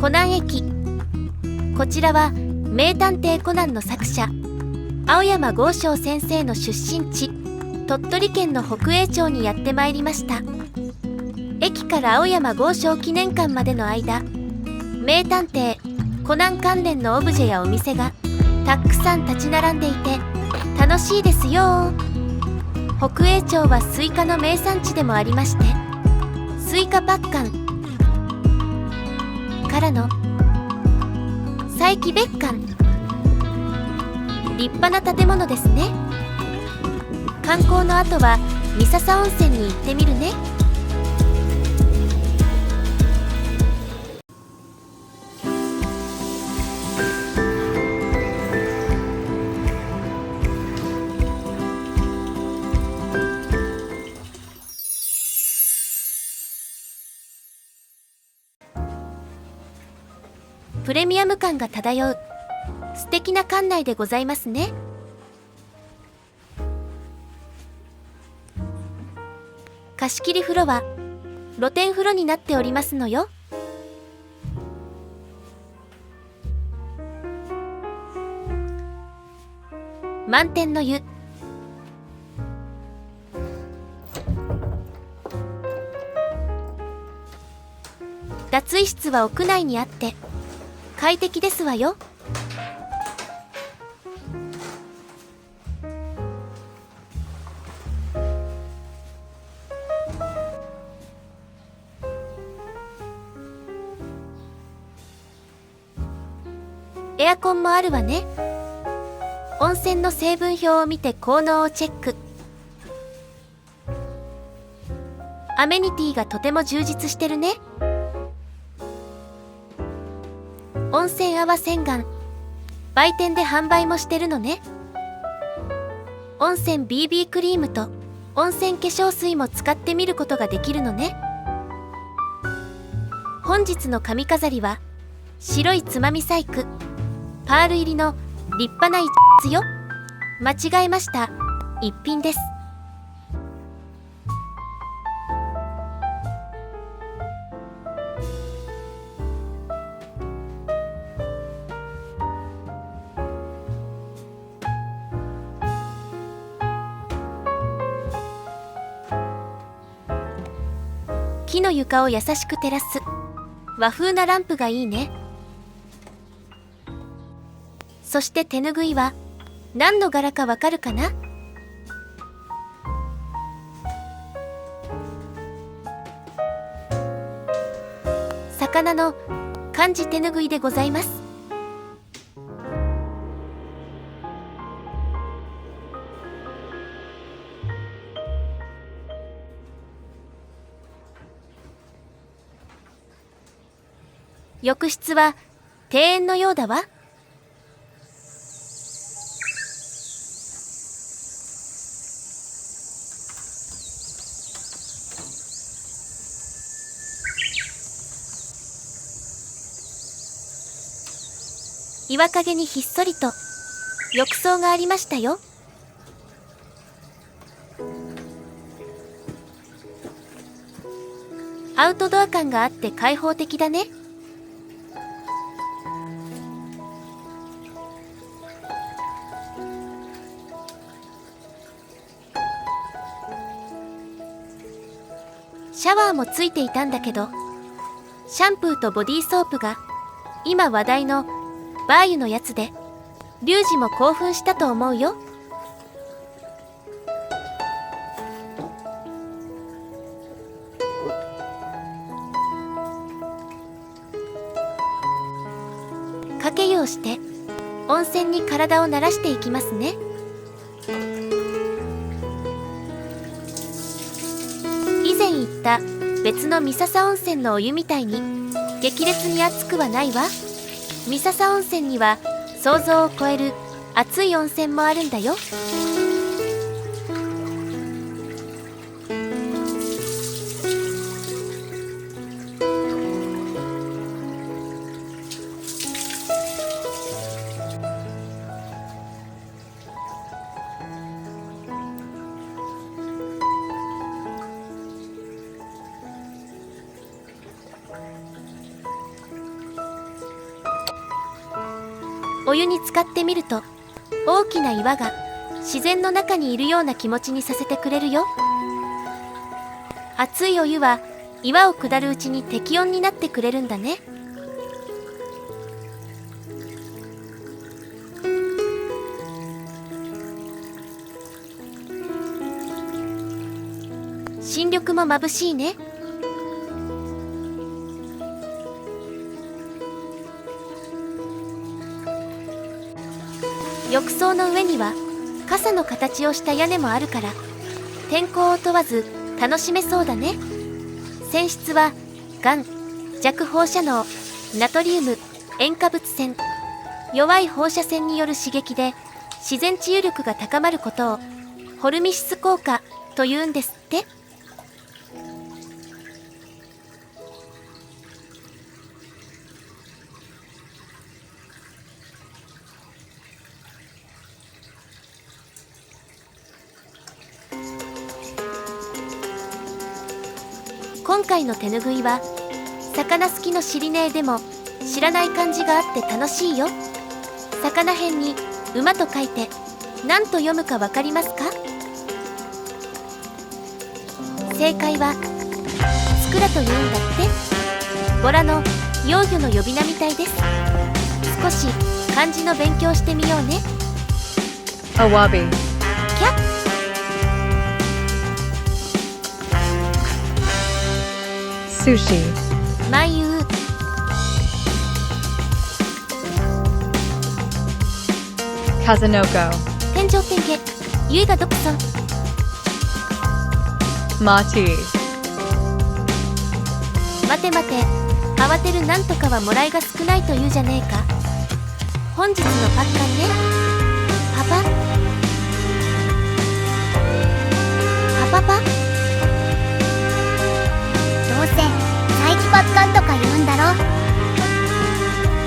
コナン駅。こちらは名探偵コナンの作者青山剛昌先生の出身地鳥取県の北栄町にやってまいりました。駅から青山剛昌記念館までの間名探偵コナン関連のオブジェやお店がたくさん立ち並んでいて楽しいですよ。北栄町はスイカの名産地でもありましてスイカパッカンからの。佐伯別館。立派な建物ですね。観光の後は三笹温泉に行ってみるね。プレミアム感が漂う。素敵な館内でございますね。貸し切り風呂は露天風呂になっておりますのよ。満天の湯。脱衣室は屋内にあって。快適ですわよ。エアコンもあるわね。温泉の成分表を見て効能をチェック。アメニティがとても充実してるね。温泉泡洗顔売店で販売もしてるのね。温泉 BB クリームと温泉化粧水も使ってみることができるのね。本日の髪飾りは白いつまみ細工。パール入りの立派な一よ。間違えました。一品です。木の床を優しく照らす。和風なランプがいいね。そして手ぬぐいは何の柄かわかるかな？魚の漢字手ぬぐいでございます。浴室は庭園のようだわ。岩陰にひっそりと浴槽がありましたよ。アウトドア感があって開放的だね。シャワーもついていたんだけどシャンプーとボディーソープが今話題のバーユのやつでリュウジも興奮したと思うよ。かけ湯をして温泉に体を慣らしていきますね。前言った別の三笹温泉のお湯みたいに激烈に熱くはないわ。三笹温泉には想像を超える熱い温泉もあるんだよ。お湯に浸かってみると大きな岩が自然の中にいるような気持ちにさせてくれるよ。熱いお湯は岩を下るうちに適温になってくれるんだね。新緑も眩しいね。浴槽の上には傘の形をした屋根もあるから天候を問わず楽しめそうだね。泉質はがん弱放射能ナトリウム塩化物線弱い放射線による刺激で自然治癒力が高まることをホルミシス効果というんですって。今回の手ぬぐいは魚好きの知りねえでも知らない漢字があって楽しいよ。魚辺に馬と書いて何と読むかわかりますか？正解はスクラというんだって。ボラの幼魚の呼び名みたいです。少し漢字の勉強してみようね。Awabi. キャッ Sushi. 万有 Kazunoko. 天上天下ゆいが独尊。Mati. 待て待て。慌てるなんとかはもらいが少ないと言うじゃねえか。本日のパッカンね。パパ。パパパパッカンとか言うんだろ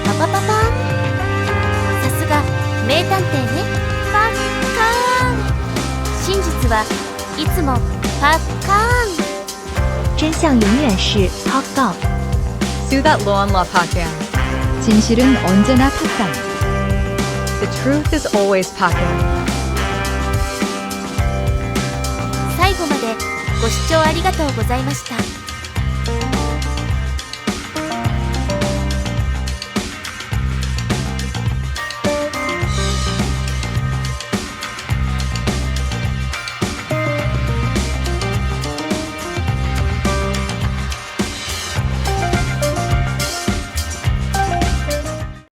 パパパパさすが名探偵ねパッカーン真実はいつもパッカーン真相永远是 팍강. Sudat loan la pakan. 진실은 언제나 팍강. The truth is always pakan. 最後までご視聴ありがとうございました